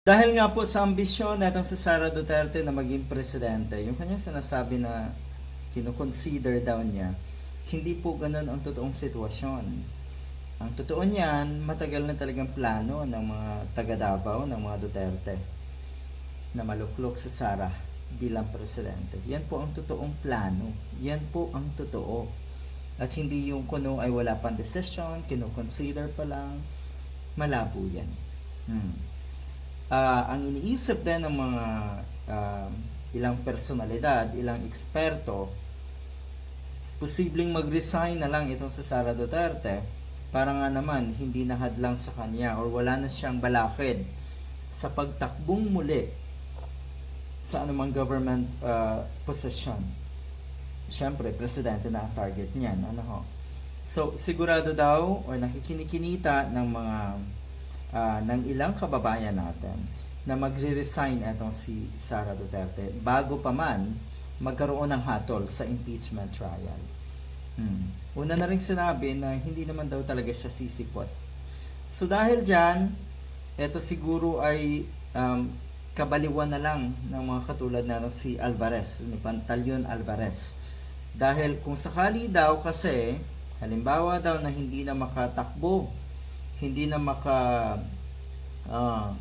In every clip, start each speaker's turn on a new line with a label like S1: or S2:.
S1: Dahil nga po sa ambisyon natong si Sara Duterte na maging presidente, yung kanyang sinasabi na kinoconsider daw niya, hindi po ganun ang totoong sitwasyon. Ang totoo niyan, matagal na talagang plano ng mga taga Davao, ng mga Duterte, na maluklok si Sara bilang presidente. Yan po ang totoong plano. Yan po ang totoo. At hindi yung kuno ay wala pang decision, kinoconsider pa lang, malabo yan. Hmm. Ah, ang iniisip din ng mga um, ilang personalidad, ilang eksperto, posibleng mag-resign na lang itong sa Sara Duterte para nga naman hindi na hadlang sa kanya or wala na siyang balakid sa pagtakbong muli sa anumang government uh, position. Siyempre, presidente na ang target niyan. Ano ho? So, sigurado daw o nakikinikinita ng mga ah, ng ilang kababayan natin na magre-resign itong si Sara Duterte bago pa man magkaroon ng hatol sa impeachment trial. Hmm. Una na rin sinabi na hindi naman daw talaga siya sisipot. So dahil dyan, ito siguro ay um, kabaliwan na lang ng mga katulad na no, si Alvarez, ni Pantaleon Alvarez. Dahil kung sakali daw kasi, halimbawa daw na hindi na makatakbo, hindi na maka ah,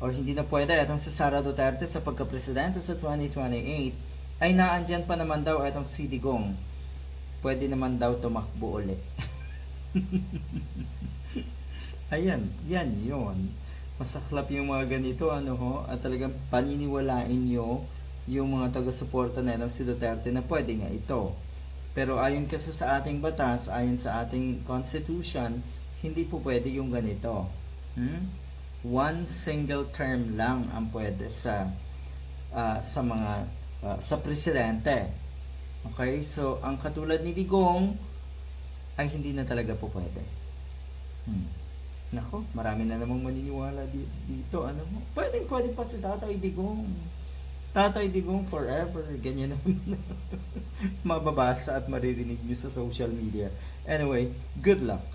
S1: or hindi na pwede itong si Sara Duterte sa pagka-presidente sa 2028 ay naandyan pa naman daw itong si Digong. Pwede naman daw tumakbo ulit. Ayan, yan yun. Masaklap yung mga ganito ano ho? At talagang paniniwalain nyo yung mga taga-suporta na itong si Duterte na pwede nga ito. Pero ayon kasi sa ating batas ayon sa ating constitution hindi po pwede yung ganito hmm? one single term lang ang pwede sa ah, sa mga ah, sa presidente. Okay? So, ang katulad ni Digong ay hindi na talaga po pwede. Hmm. Nako, marami na namang maniniwala di- dito. Ano mo? Pwede, pwede pa si Tatay Digong. Tatay Digong forever. Ganyan naman mababasa at maririnig nyo sa social media. Anyway, good luck.